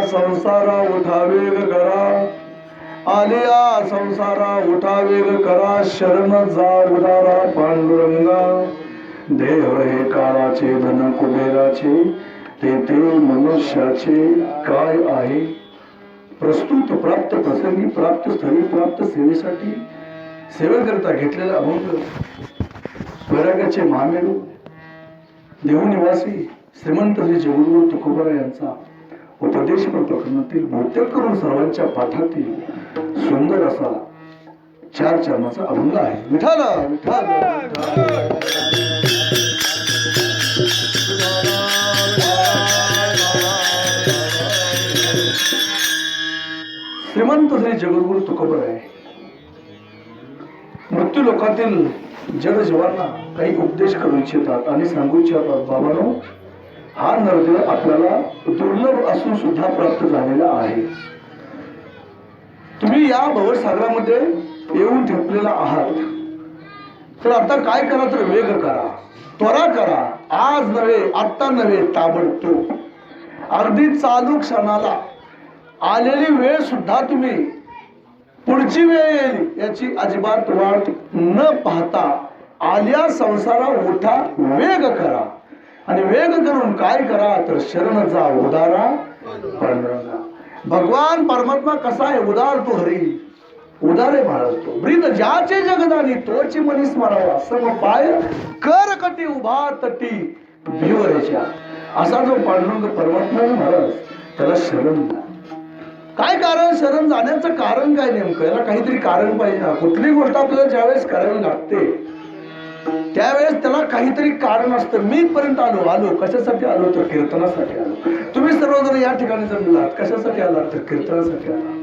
संसारा उठावेग करा. आलिया संसारा उठावेग करा. शरण जा उदारा पांडुरंगा. देह हे काळाचे धन कुबेराचे ते ते मनुष्याचे काय आहे? प्रस्तुत प्राप्त प्रसंगी प्राप्त स्थळी प्राप्त सेवेसाठी सेवेकरिता घेतलेला अभंग वैराग्याचे महामेरू देहनिवासी श्रीमंत श्री जगद्गुरु तुकोबरा यांचा उपदेश प्रकरणातील बहुतेक करून सर्वांच्या पाठातील सुंदर असा चार चरणाचा अभंग आहे. विठाल विठाल श्रीमंत श्री जगद्गुरु तुकोबर आहे. मृत्यू लोकातील जगजीवांना काही उपदेश करू इच्छितात आणि सांगू इच्छितात बाबानो हा नरदेव आपल्याला दुर्लभ असून सुद्धा प्राप्त झालेला आहे. तुम्ही या भवसागरामध्ये येऊन झेपलेला आहात. तर आता काय करा तर वेग करा त्वरा करा. आज नव्हे आत्ता नव्हे ताबडतोब. अगदी चालू क्षणाला आलेली वेळ सुद्धा तुम्ही पुढची वेळ येईल याची अजिबात वाट न पाहता आल्या संसारा उठा वेग करा. आणि वेग करून काय करा तर शरण जा उदारा पांडुरंगा भगवान परमात्मा कसा आहे? उदार तो हरी. उदारे महाराज तो. ब्रीद ज्याचे जगदानी तोचे मनी स्मरावा सम पाय कर कटी उभा तटी भिवरेच्या. असा जो पांडुरंग परमात्मा आहे महाराज त्याला शरण काय कारण? शरण जाण्याचं कारण काय नेमकं? याला काहीतरी कारण पाहिजे ना. कुठली गोष्ट आपल्याला ज्यावेळेस करावी लागते त्यावेळेस त्याला काहीतरी कारण असतं. मी पर्यंत आलो आलो. कशासाठी आलो तर कीर्तनासाठी आलो? तुम्ही सर्वजण या ठिकाणी जमलात. कशासाठी आलात तर कीर्तनासाठी आला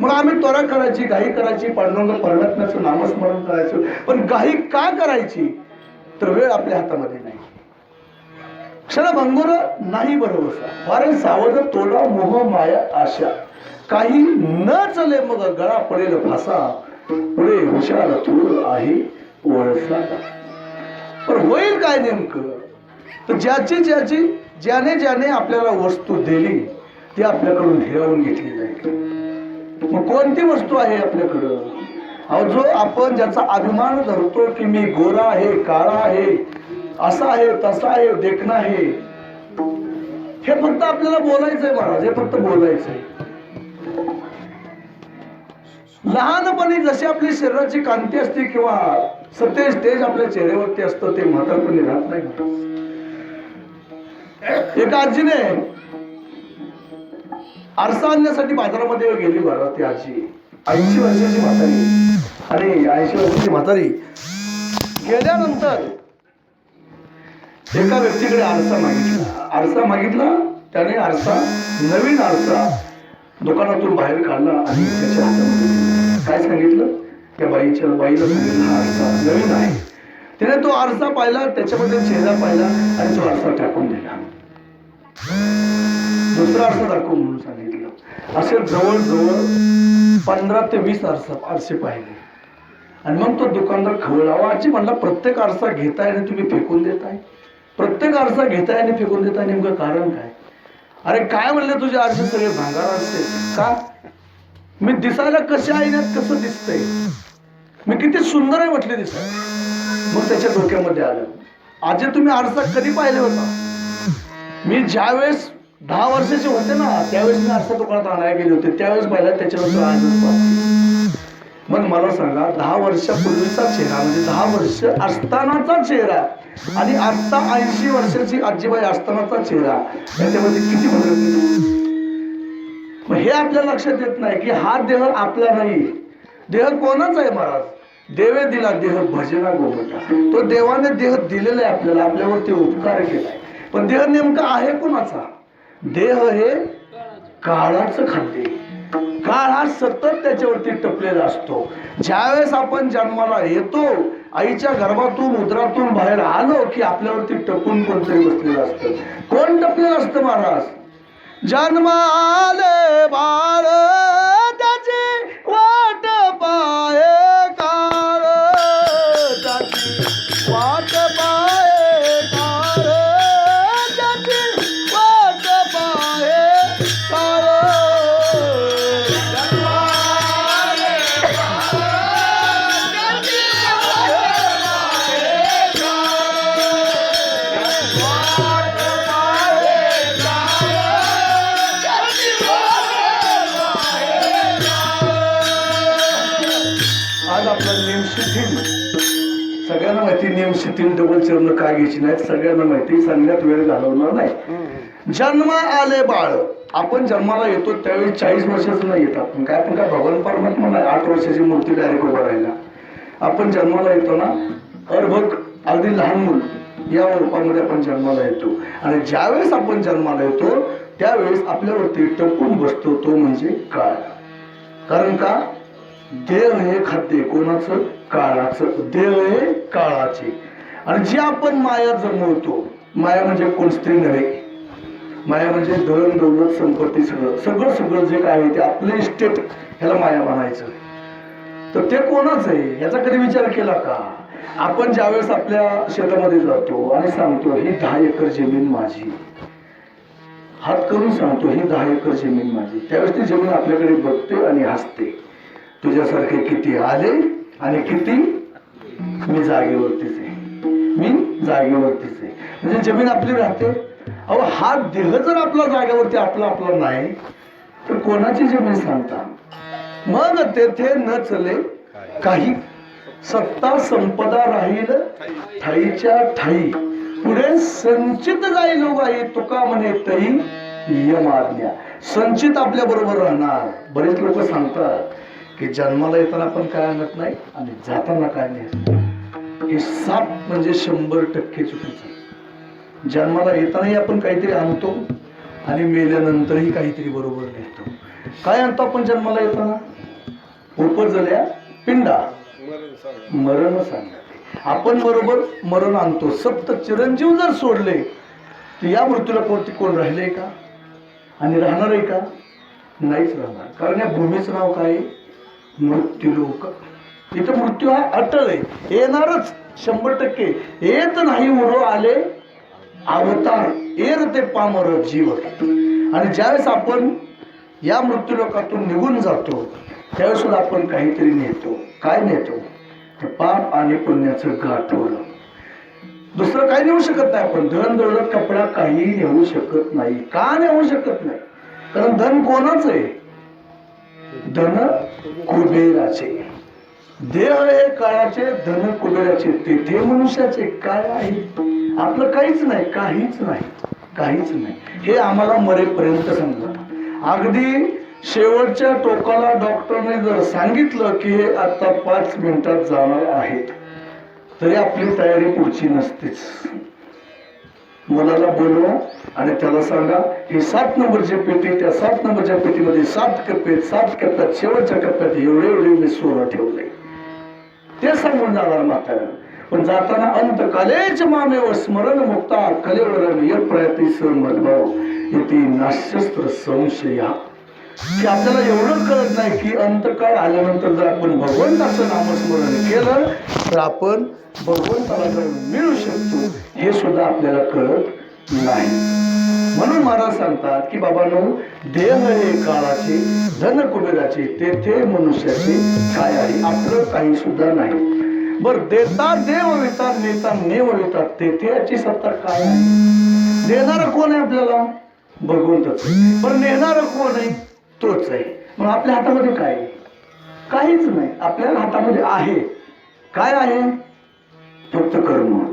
मग आम्ही त्वरा करायची घाई करायची पांडुरंग परमात्म्याचं नामस्मरण करायचं. पण घाई का करायची? तर वेळ आपल्या हातामध्ये नाही. क्षणभंगुर नाही बरोबर फार सावध तोडा मोह माया आशा. काही न चले मग गळा पडेल फासा पुढे हुशार थोर आहे ओळखला पण होईल काय नेमकं? तर ज्याची ज्याची ज्याने ज्याने आपल्याला वस्तू दिली ती आपल्याकडून हिरावून घेतली जाईल मग कोणती वस्तू आहे आपल्याकडं? अहो जो आपण ज्याचा अभिमान धरतो की मी गोरा आहे काळा आहे असा आहे तसा आहे देखणं आहे हे फक्त आपल्याला बोलायचंय महाराज हे फक्त बोलायचंय. लहानपणी जशी आपली शरीराची कांती असते किंवा सतेज तेज आपल्या चेहऱ्यावरती असतं ते म्हातारपणी राहत नाही. एका आजीने आरसा आणण्यासाठी बाजारामध्ये गेली महाराज ती आजी. ऐंशी वर्षाची म्हातारी. अरे ऐंशी वर्षाची म्हातारी. गेल्यानंतर एका व्यक्तीकडे आरसा मागितला. आरसा मागितला त्याने आरसा नवीन आरसा दुकानातून बाहेर काढला आणि त्याच्या हातामध्ये काय सांगितलं? त्या बाईच्या बाईला सांगितलं हा आरसा नवीन आहे. त्याने तो आरसा पाहिला त्याच्यामध्ये चेहरा पाहिला आणि तो आरसा टाकून दिला. दुसरा आरसा दाखव म्हणून सांगितलं. असे जवळजवळ पंधरा ते वीस आरसा आरसे पाहिले. आणि मग तो दुकानदार खवळावा आजी म्हणला प्रत्येक आरसा घेताय आणि तुम्ही फेकून देताय? प्रत्येक आरसा घेताय आणि फेकून देताय नेमकं कारण काय? अरे काय म्हणलं तुझे आरसे सगळे भांगार असते का? मी दिसायला कशा आईण्यात कसं दिसतंय? मी किती सुंदर आहे म्हटले दिसाय मग त्याच्या डोक्यामध्ये आलं. आजी तुम्ही आरसा कधी पाहिले होता? मी ज्यावेळेस दहा वर्षाचे होते ना त्यावेळेस मी आरसा दुकानात आणायला गेले होते. त्यावेळेस पाहिला त्याच्यानंतर आजच पाहते मग मला सांगा दहा वर्षापूर्वीचा चेहरा म्हणजे दहा वर्ष असतानाचा चेहरा आणि आता ऐंशी वर्षाची आजीबाई असतानाचा चेहरा याच्यामध्ये किती फरक मग हे आपल्या लक्षात येत नाही की हा देह आपला नाही. देह कोणाचा आहे महाराज? देवे दिला देह भजना गोमटा तो देवाने देह दिलेला आहे आपल्याला आपल्यावरती उपकार केलाय. पण देह नेमका आहे कोणाचा? देह हे काळाचं खाद्य काळ हा सतत त्याच्यावरती टपलेला असतो. ज्यावेळेस आपण जन्माला येतो आईच्या गर्भातून उदरातून बाहेर आलो की आपल्यावरती टपून कोणतरी बसलेलं असतं. कोण टपलेलं असतं महाराज? जन्माले ऐंशी तीन डबल चरण काय घ्यायची नाहीत सगळ्यांना माहिती सांगण्यात वेळ घालवणार नाही. जन्म आले बाळ. आपण जन्माला येतो त्यावेळी चाळीस वर्षाचं नाही येत आपण काय पण काय भगवान परमात्मा नाही आठ वर्षाची मूर्ती डायरेक्ट उभा राहिला. आपण जन्माला येतो ना अर्भक अगदी लहान मूल या रूपामध्ये आपण जन्माला येतो. आणि ज्यावेळेस आपण जन्माला येतो त्यावेळेस आपल्यावरती टपून बसतो तो म्हणजे काळ. कारण का? देव हे खाद्य कोणाचं? काळाचं. देव हे काळाचे. आणि जे आपण माया जमवतो माया म्हणजे कोण? स्त्री नव्हे. माया म्हणजे धन दौलत संपत्ती सगळं. सगळं सगळं जे काय आहे ते आपले इस्टेट ह्याला माया म्हणायचं. तर ते कोणाच आहे? याचा कधी विचार केला का? आपण ज्यावेळेस आपल्या शेतामध्ये जातो आणि सांगतो ही दहा एकर जमीन माझी. हात करून सांगतो ही दहा एकर जमीन माझी. त्यावेळेस ती जमीन आपल्याकडे बघते आणि हसते. तुझ्यासारखे किती आले आणि किती मी जागेवरतीच आहे. मी जागेवरतीच आहे. म्हणजे जमीन आपली राहते. अहो हा देह जर आपला जागेवरती आपला आपला नाही तर कोणाची जमीन सांगता? मग तेथे न चले काही सत्ता संपदा राहील ठाईच्या ठाई पुढे संचित जाईल बाई तुका म्हणे तई यम आज्ञा संचित आपल्या बरोबर राहणार. बरेच लोक सांगतात. की जन्माला येताना पण काय आणत नाही आणि जाताना काय नाही हे सात म्हणजे शंभर टक्के चुकीचं जन्माला येतानाही आपण काहीतरी आणतो आणि मेल्यानंतरही काहीतरी बरोबर नेतो काय आणतो आपण जन्माला येताना? उपजल्या पिंडा. मरण सांगा. आपण बरोबर मरण आणतो. सप्त चिरंजीव जर सोडले तर या मृत्यूला कोणती कोण राहिले का? आणि राहणार आहे का? नाहीच राहणार. कारण या भूमीचं नाव काय आहे? मृत्यूलोक इथं मृत्यू हा अटळ आहे. येणारच शंभर टक्के. येत नाही म्हणून आले अवतार. एर ते पामर जीव आणि ज्यावेळेस आपण या मृत्यूलोकातून निघून जातो त्यावेळेस सुद्धा आपण काहीतरी नेतो. काय नेतो? तर पाप आणि पुण्याचं गाठवलं दुसरं काही नेऊ शकत नाही आपण. धन दौलत कपडा काही नेऊ शकत नाही. का नेऊ शकत नाही? कारण धन कोणाच आहे? धन कुबेराचे. देह हे काळाचे धन कुबेराचे तेथे मनुष्याचे काय आहे? आपलं काहीच नाही काहीच नाही काहीच नाही. हे आम्हाला मरेपर्यंत समजा अगदी शेवटच्या टोकाला डॉक्टरने जर सांगितलं की हे आता पाच मिनिटात जाणार आहेत तरी आपली तयारी पुढची नसतेच. मुलाला बोलवा आणि त्याला सांगा ही सात नंबरची पेटी त्या सात नंबरच्या पेटीमध्ये सात कप्पे सात कप्प्यात शेवटच्या कप्प्यात एवढे एवढे मी सोनं ठेवलंय. ते सांगून जाणार म्हाताऱ्याला. पण जाताना अंत कालेच मामेव स्मरण मुक्ता कलेवर प्रयत्न प्रयती मधभाव येते नाश्यस्त्र संशया. की आपल्याला एवढं कळत नाही की अंतकाळ आल्यानंतर जर आपण भगवंताचं नामस्मरण केलं तर आपण भगवंताला मिळू शकतो. हे सुद्धा आपल्याला कळत नाही. म्हणून महाराज सांगतात की बाबांनो देह हे काळाचे धन कुबेराचे तेथे मनुष्याचे काय आहे? आपलं काही सुद्धा नाही. बर देता देव विता नेता नेव विता तेथे याची सत्ता काय आहे? देणार कोण आहे आपल्याला? भगवंतच पण नेणार कोण आहे? तोच आहे. मग आपल्या हातामध्ये काय आहे? काहीच नाही. आपल्या हातामध्ये आहे. काय आहे? फक्त कर्म.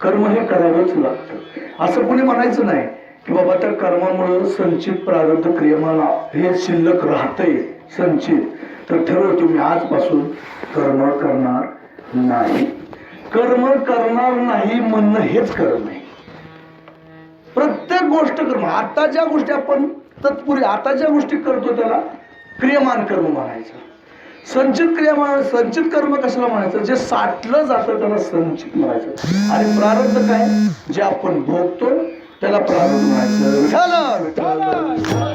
कर्म हे करावंच लागतं. असं कोणी म्हणायचं नाही की बाबा त्या कर्मामुळं संचित प्रारब्ध क्रियमाला हे शिल्लक राहतंय संचित. तर ठरव तुम्ही आजपासून कर्म करणार नाही. कर्म करणार नाही म्हणणं हेच कर्म आहे. प्रत्येक गोष्ट कर्म. आता ज्या गोष्टी आपण तत्पुरी आता ज्या गोष्टी करतो त्याला क्रियमान कर्म म्हणायचं. संचित क्रियमान संचित कर्म कशाला म्हणायचं? जे साठलं जातं त्याला संचित म्हणायचं. आणि प्रारब्ध काय? जे आपण भोगतो त्याला प्रारब्ध म्हणायचं. विठाला.